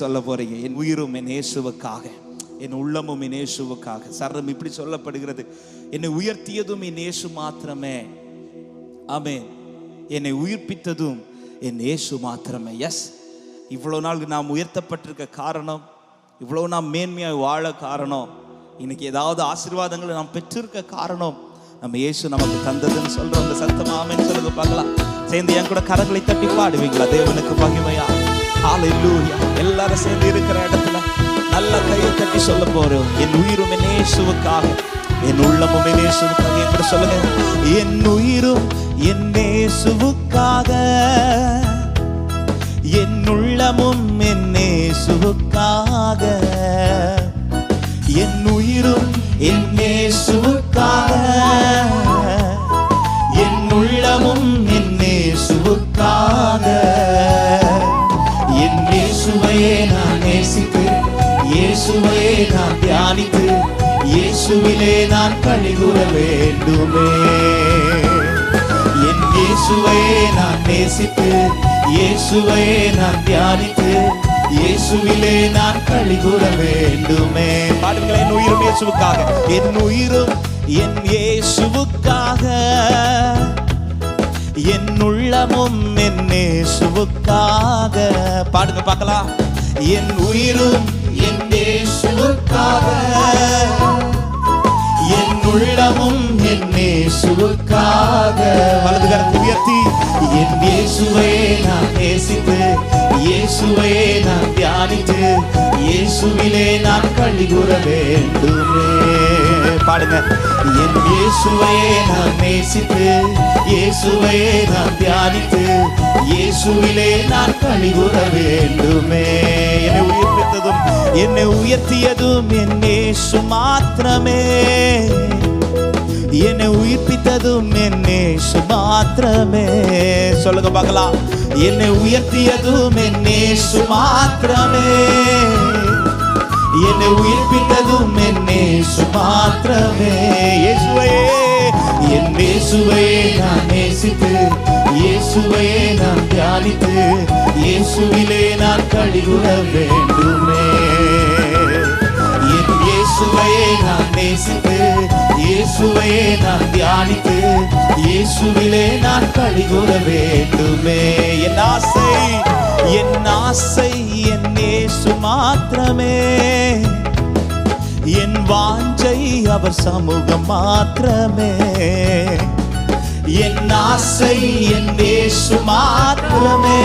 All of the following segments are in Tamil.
சொல்ல போறீங்க என் உயிரும் என் இயேசுவுக்காக என் உள்ளமும் என் இயேசுவுக்காக. சரணம் இப்படி சொல்லப்படுகிறது. என்னை உயர்த்தியதும் என் இயேசு மாத்திரமே. ஆமென். என்னை உயிர்ப்பித்ததும் என் இயேசு மாத்திரமே. எஸ் இவ்வளோ நாள் நாம் உயர்த்தப்பட்டிருக்க காரணம் இவ்வளோ நாம் மேன்மையாக வாழ காரணம் இன்னைக்கு ஏதாவது ஆசீர்வாதங்களை நாம் பெற்றிருக்க காரணம் நம்ம இயேசு நமக்கு தந்ததுன்னு சொல்றோம். அந்த சத்தமா ஆமென் சொல்லுங்க பார்க்கலாம். சேர்ந்து என் கூட கரங்களை தட்டி பாடுவீங்களா? தேவனுக்கு மகிமையா? ஹalleluya எல்லாரும் சேர்ந்து இருக்கிற இடத்துல நல்ல கையை தட்டி சொல்ல போறோம். என் உயிரும் என் இயேசுவுக்காக என் உள்ளமும் என் இயேசுவுக்காக என் சொல்லுங்க. என் உயிரும் என் இயேசுவுக்காக. என் உள்ளமும் என் இயேசுவுக்காக. என் உயிரும் என் இயேசுவுக்காக. இயேசுவையே நான் தியானித்து இயேசுவிலே நான் கழிகுற வேண்டுமே. என் இயேசுவையே நான் நேசித்து இயேசுவையே நான் தியானித்து இயேசுவிலே நான் கழிகுற வேண்டுமே. பாடுங்களேன் என் உயிரும் இயேசுவுக்காக. என் உயிரும் என் இயேசுவுக்காக. என் உள்ளமும் என் இயேசுவுக்காக. பாடுங்க பார்க்கலாம். என் உயிரும் என் இயேசுவுக்காக. என் உள்ளமும் என் இயேசுவுக்காக. வலது கரத்தை உயர்த்தி என் இயேசுவையே நான் நேசித்து இயேசுவையே நான் தியானித்து இயேசுவிலே நான் கழி கூற வேண்டுமே. பாடுங்க. என் இயேசுவையே நான் நேசித்து இயேசுவையே நான் தியானித்து இயேசுவிலே நான் கழி கூற வேண்டுமே. என்னை உயிர்ப்பித்ததும் என்னை உயர்த்தியதும் என் மாத்திரமே. என்னை உயிர்ப்பித்ததும் என் மாத்திரமே. சொல்லுங்க பார்க்கலாம். என்னை உயர்த்தியதும் என் மாத்திரமே. என்னை உயிர்ப்பித்ததும் என் மாத்திரமே. இயேசுவையே என் இயேசுவையே நான் நேசித்து இயேசுவையே நான் தியானித்து இயேசுவிலே நான் கழிவுற வேண்டுமே. இயேசுவையே நான் தியானித்து இயேசுவிலே நான் கழிகூற வேண்டுமே. என் ஆசை என் ஆசை என் இயேசு மாத்திரமே. என் வாஞ்சை அவர் சமூகம் மாத்திரமே. என் ஆசை என் இயேசு மாத்திரமே.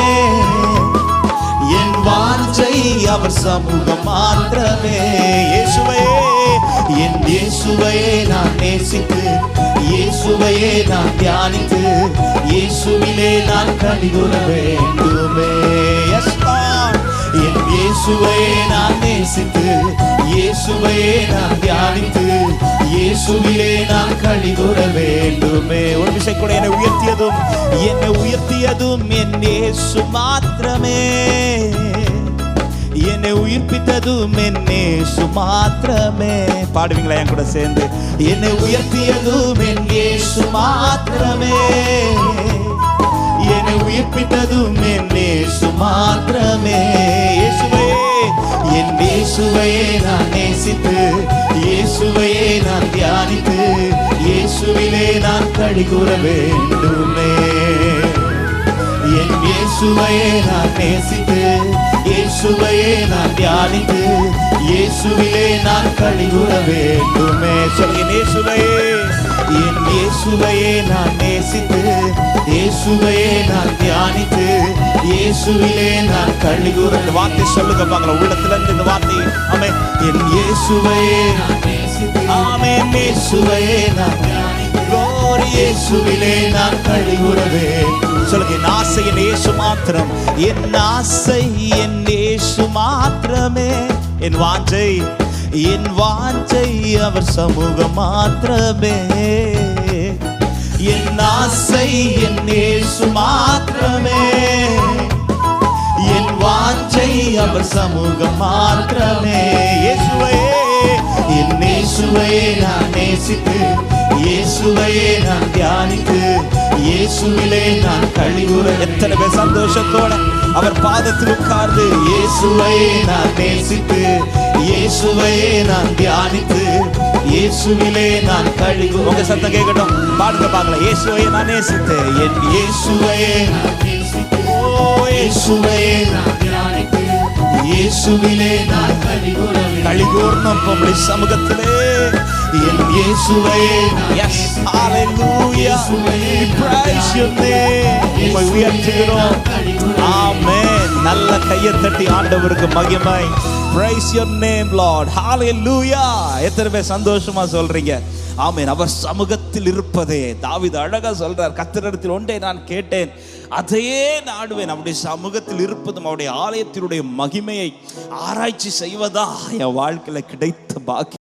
என் வாஞ்சை அவர் சமூகம் மாத்திரமே. இயேசுவே என் இயேசுவையே நான் நேசித்து இயேசுவையே நான் தியானித்து இயேசுவிலே நான் கடிகுற வேண்டுமே. என் இயேசுவையே நான் நேசித்து இயேசுவையே நான் தியானித்து இயேசுவிலே நான் கழிகுற வேண்டுமே. ஒரு விஷயம் கூட என்னை உயர்த்தியதும் என்னை உயர்த்தியதும் என் இயேசு மாத்திரமே. உயிர்ப்பித்ததும் என்னே சுமாத்திரமே. பாடுவீங்களா என் கூட சேர்ந்து? என்னை உயர்த்தியதும் என்னே சுமாத்திரமே. என்னை உயிர்ப்பித்ததும் என்னே சுமாத்திரமே. இயேசுவே என் இயேசுவையே நான் நேசித்து இயேசுவையே நான் தியானித்து இயேசுவிலே நான் கழிகூற வேண்டுமே. என் இயேசுவையே நான் நேசித்து இயேசுவையே நான் தியானித்து இயேசுவிலே நான் கழிகுற வேண்டுமே. சொல்லுங்க இயேசுவையே. என் இயேசுவையே நான் நேசித்து இயேசுவையே நான் தியானித்து இயேசுவிலே நான் கழிகுற இந்த வார்த்தை சொல்லுங்க பார்க்கலாம் உள்ளத்துல இருந்து இந்த வார்த்தை ஆமே என் இயேசுவையே நான் நேசித்து ஆமே இயேசுவையே நான் இயேசுவிலே நான் கழிவுறவே சொல்லுங்க என் ஆசை என் இயேசு மாத்திரம். என் ஆசை என் இயேசு மாத்திரமே. என் வாஞ்சை என் வாஞ்சை அவர் சமூகம் மாத்திரமே. என் ஆசை என் இயேசு மாத்திரமே. என் வாஞ்சை அவர் சமூகம் மாத்திரமே. இயேசுவே என் இயேசுவையே நான் நேசித்து இயேசுவையே நான் தியானித்து இயேசுவிலே நான் கழிவுற எத்தனை பேர் சந்தோஷத்தோட அவர் பாதத்தில் உட்கார்ந்து இயேசுவையே நான் நேசித்து இயேசுவையே நான் தியானித்து இயேசுவிலே நான் கழிவு. உங்க சத்தம் கேட்கட்டும். பாடுங்க பார்க்கலாம் இயேசுவையே நான் நேசித்து என் இயேசுவையே நான் நேசித்து ஓ இயேசுவையே நான் இயேசுவிலே நான் கழிகூர்ணம் உம்முடைய சமூகத்திலே. என் இயேசுவையே எஸ் ஹalleluya we praise your name. உம்மை உயர்த்துகிறோம் ஆமென் நல்ல கையை தட்டி ஆண்டவருக்கு மகிமை. Praise your name lord. Hallelujah. எத்தனை பேர் சந்தோஷமா சொல்றீங்க? ஆமேன். அவர் சமூகத்தில் இருப்பதே. தாவித அழகா சொல்றார் கத்திரிடத்தில் ஒன்றே நான் கேட்டேன் அதையே நாடுவேன். அவருடைய சமூகத்தில் இருப்பதும் அவருடைய ஆலயத்தினுடைய மகிமையை ஆராய்ச்சி செய்வதா என் வாழ்க்கையில கிடைத்த பாக்கி